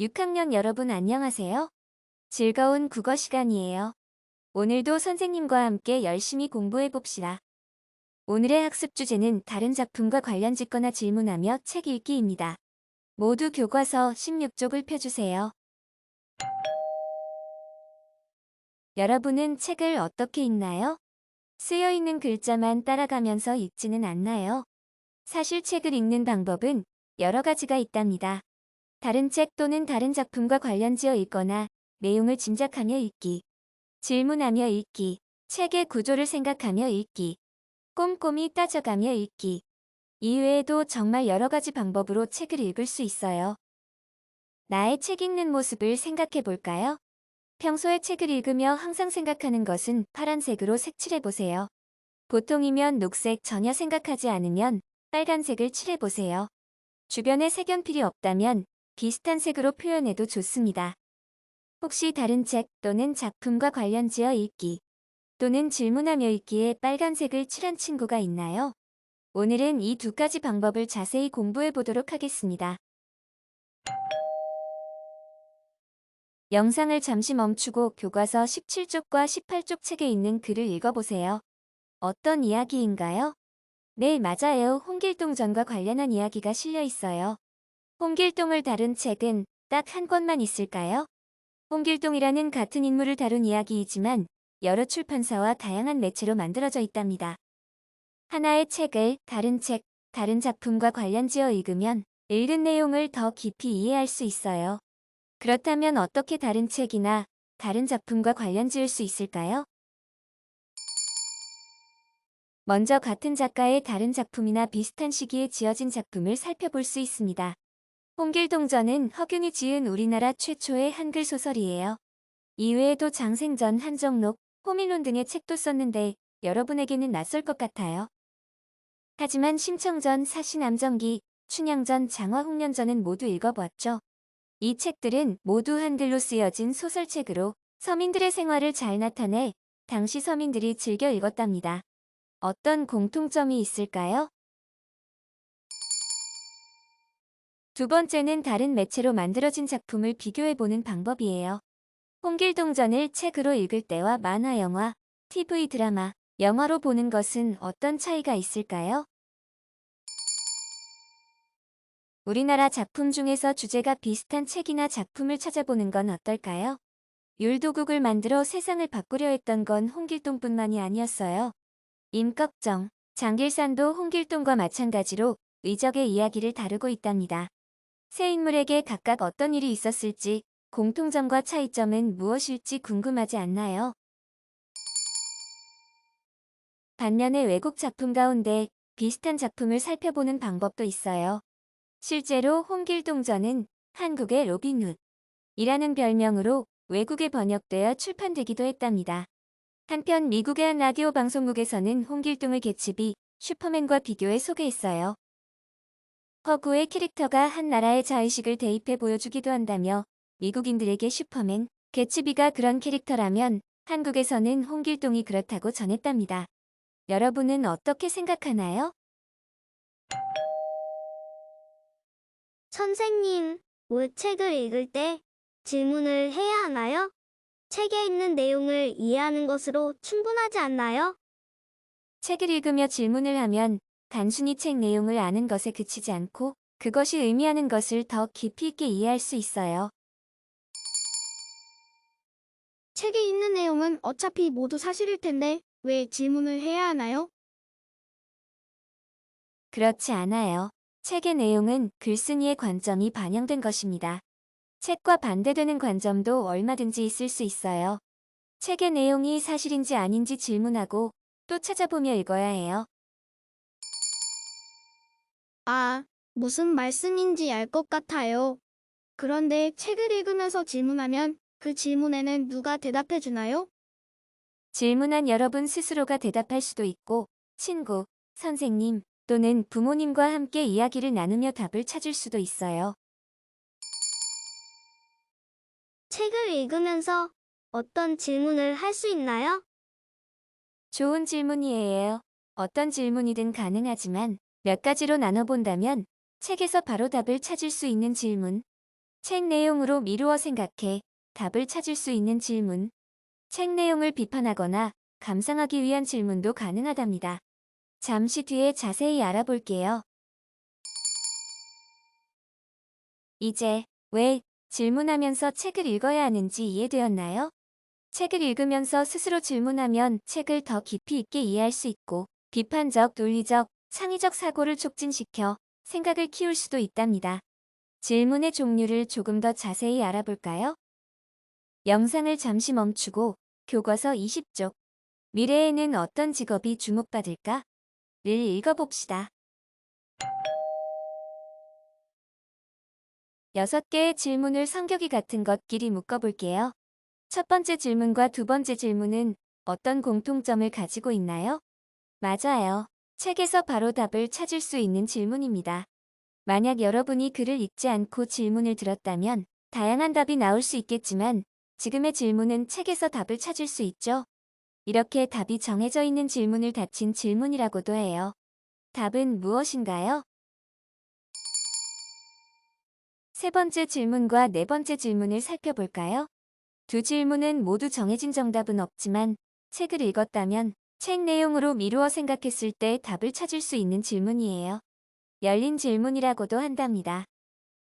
6학년 여러분 안녕하세요. 즐거운 국어 시간이에요. 오늘도 선생님과 함께 열심히 공부해 봅시다. 오늘의 학습 주제는 다른 작품과 관련 짓거나 질문하며 책 읽기입니다. 모두 교과서 16쪽을 펴주세요. 여러분은 책을 어떻게 읽나요? 쓰여 있는 글자만 따라가면서 읽지는 않나요? 사실 책을 읽는 방법은 여러 가지가 있답니다. 다른 책 또는 다른 작품과 관련지어 읽거나 내용을 짐작하며 읽기, 질문하며 읽기, 책의 구조를 생각하며 읽기, 꼼꼼히 따져가며 읽기. 이외에도 정말 여러 가지 방법으로 책을 읽을 수 있어요. 나의 책 읽는 모습을 생각해 볼까요? 평소에 책을 읽으며 항상 생각하는 것은 파란색으로 색칠해 보세요. 보통이면 녹색 전혀 생각하지 않으면 빨간색을 칠해 보세요. 주변에 색연필이 없다면 비슷한 색으로 표현해도 좋습니다. 혹시 다른 책 또는 작품과 관련지어 읽기 또는 질문하며 읽기에 빨간색을 칠한 친구가 있나요? 오늘은 이 두 가지 방법을 자세히 공부해 보도록 하겠습니다. 영상을 잠시 멈추고 교과서 17쪽과 18쪽 책에 있는 글을 읽어보세요. 어떤 이야기인가요? 네, 맞아요. 홍길동전과 관련한 이야기가 실려 있어요. 홍길동을 다룬 책은 딱 한 권만 있을까요? 홍길동이라는 같은 인물을 다룬 이야기이지만 여러 출판사와 다양한 매체로 만들어져 있답니다. 하나의 책을 다른 책, 다른 작품과 관련지어 읽으면 읽은 내용을 더 깊이 이해할 수 있어요. 그렇다면 어떻게 다른 책이나 다른 작품과 관련 지을 수 있을까요? 먼저 같은 작가의 다른 작품이나 비슷한 시기에 지어진 작품을 살펴볼 수 있습니다. 홍길동전은 허균이 지은 우리나라 최초의 한글 소설이에요. 이외에도 장생전, 한정록, 호민론 등의 책도 썼는데 여러분에게는 낯설 것 같아요. 하지만 심청전, 사시남정기, 춘향전, 장화홍련전은 모두 읽어보았죠. 이 책들은 모두 한글로 쓰여진 소설책으로 서민들의 생활을 잘 나타내 당시 서민들이 즐겨 읽었답니다. 어떤 공통점이 있을까요? 두 번째는 다른 매체로 만들어진 작품을 비교해보는 방법이에요. 홍길동전을 책으로 읽을 때와 만화 영화, TV 드라마, 영화로 보는 것은 어떤 차이가 있을까요? 우리나라 작품 중에서 주제가 비슷한 책이나 작품을 찾아보는 건 어떨까요? 율도국을 만들어 세상을 바꾸려 했던 건 홍길동뿐만이 아니었어요. 임꺽정, 장길산도 홍길동과 마찬가지로 의적의 이야기를 다루고 있답니다. 세 인물에게 각각 어떤 일이 있었을지 공통점과 차이점은 무엇일지 궁금하지 않나요? 반면에 외국 작품 가운데 비슷한 작품을 살펴보는 방법도 있어요. 실제로 홍길동전은 한국의 로빈훗이라는 별명으로 외국에 번역되어 출판되기도 했답니다. 한편 미국의 한 라디오 방송국에서는 홍길동을 개츠비 슈퍼맨과 비교해 소개했어요. 허구의 캐릭터가 한 나라의 자의식을 대입해 보여주기도 한다며 미국인들에게 슈퍼맨, 개츠비가 그런 캐릭터라면 한국에서는 홍길동이 그렇다고 전했답니다. 여러분은 어떻게 생각하나요? 선생님, 왜 책을 읽을 때 질문을 해야 하나요? 책에 있는 내용을 이해하는 것으로 충분하지 않나요? 책을 읽으며 질문을 하면 단순히 책 내용을 아는 것에 그치지 않고 그것이 의미하는 것을 더 깊이 있게 이해할 수 있어요. 책에 있는 내용은 어차피 모두 사실일 텐데 왜 질문을 해야 하나요? 그렇지 않아요. 책의 내용은 글쓴이의 관점이 반영된 것입니다. 책과 반대되는 관점도 얼마든지 있을 수 있어요. 책의 내용이 사실인지 아닌지 질문하고 또 찾아보며 읽어야 해요. 아, 무슨 말씀인지 알 것 같아요. 그런데 책을 읽으면서 질문하면 그 질문에는 누가 대답해 주나요? 질문한 여러분 스스로가 대답할 수도 있고 친구, 선생님 또는 부모님과 함께 이야기를 나누며 답을 찾을 수도 있어요. 책을 읽으면서 어떤 질문을 할 수 있나요? 좋은 질문이에요. 어떤 질문이든 가능하지만 몇 가지로 나눠본다면 책에서 바로 답을 찾을 수 있는 질문. 책 내용으로 미루어 생각해 답을 찾을 수 있는 질문. 책 내용을 비판하거나 감상하기 위한 질문도 가능하답니다. 잠시 뒤에 자세히 알아볼게요. 이제 왜 질문하면서 책을 읽어야 하는지 이해되었나요? 책을 읽으면서 스스로 질문하면 책을 더 깊이 있게 이해할 수 있고 비판적, 논리적, 창의적 사고를 촉진시켜 생각을 키울 수도 있답니다. 질문의 종류를 조금 더 자세히 알아볼까요? 영상을 잠시 멈추고 교과서 20쪽 미래에는 어떤 직업이 주목받을까? 를 읽어봅시다. 여섯 개의 질문을 성격이 같은 것끼리 묶어볼게요. 첫 번째 질문과 두 번째 질문은 어떤 공통점을 가지고 있나요? 맞아요. 책에서 바로 답을 찾을 수 있는 질문입니다. 만약 여러분이 글을 읽지 않고 질문을 들었다면 다양한 답이 나올 수 있겠지만 지금의 질문은 책에서 답을 찾을 수 있죠. 이렇게 답이 정해져 있는 질문을 닫힌 질문이라고도 해요. 답은 무엇인가요? 세 번째 질문과 네 번째 질문을 살펴볼까요? 두 질문은 모두 정해진 정답은 없지만 책을 읽었다면 책 내용으로 미루어 생각했을 때 답을 찾을 수 있는 질문이에요. 열린 질문이라고도 한답니다.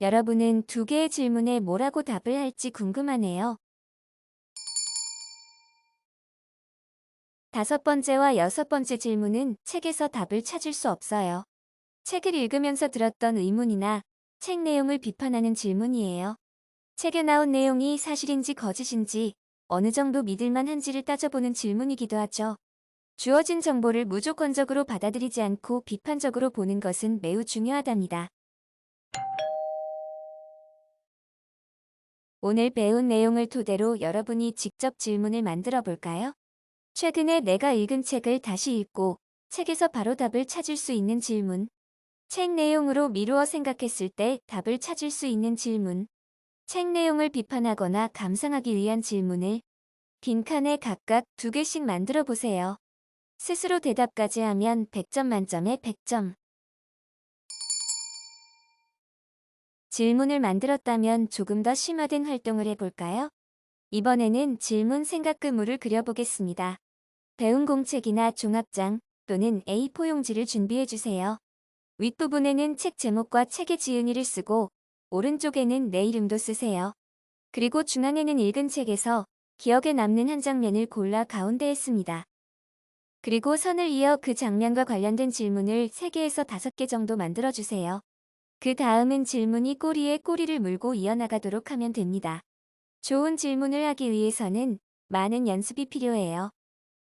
여러분은 두 개의 질문에 뭐라고 답을 할지 궁금하네요. 다섯 번째와 여섯 번째 질문은 책에서 답을 찾을 수 없어요. 책을 읽으면서 들었던 의문이나 책 내용을 비판하는 질문이에요. 책에 나온 내용이 사실인지 거짓인지 어느 정도 믿을만 한지를 따져보는 질문이기도 하죠. 주어진 정보를 무조건적으로 받아들이지 않고 비판적으로 보는 것은 매우 중요하답니다. 오늘 배운 내용을 토대로 여러분이 직접 질문을 만들어 볼까요? 최근에 내가 읽은 책을 다시 읽고 책에서 바로 답을 찾을 수 있는 질문. 책 내용으로 미루어 생각했을 때 답을 찾을 수 있는 질문. 책 내용을 비판하거나 감상하기 위한 질문을 빈칸에 각각 두 개씩 만들어 보세요. 스스로 대답까지 하면 100점 만점에 100점. 질문을 만들었다면 조금 더 심화된 활동을 해볼까요? 이번에는 질문 생각금을 그려보겠습니다. 배운 공책이나 종합장 또는 A4 용지를 준비해주세요. 윗부분에는 책 제목과 책의 지은이를 쓰고 오른쪽에는 내 이름도 쓰세요. 그리고 중앙에는 읽은 책에서 기억에 남는 한 장면을 골라 가운데에 씁니다. 그리고 선을 이어 그 장면과 관련된 질문을 3개에서 5개 정도 만들어주세요. 그 다음은 질문이 꼬리에 꼬리를 물고 이어나가도록 하면 됩니다. 좋은 질문을 하기 위해서는 많은 연습이 필요해요.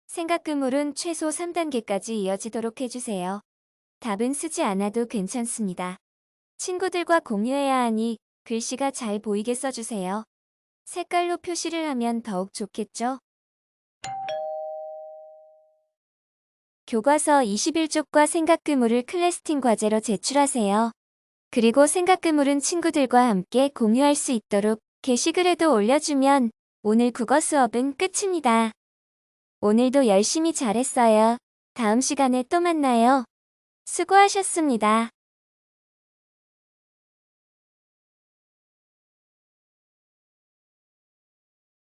생각 그물은 최소 3단계까지 이어지도록 해주세요. 답은 쓰지 않아도 괜찮습니다. 친구들과 공유해야 하니 글씨가 잘 보이게 써주세요. 색깔로 표시를 하면 더욱 좋겠죠? 교과서 21쪽과 생각그물을 클래스팀 과제로 제출하세요. 그리고 생각그물은 친구들과 함께 공유할 수 있도록 게시글에도 올려주면 오늘 국어 수업은 끝입니다. 오늘도 열심히 잘했어요. 다음 시간에 또 만나요. 수고하셨습니다.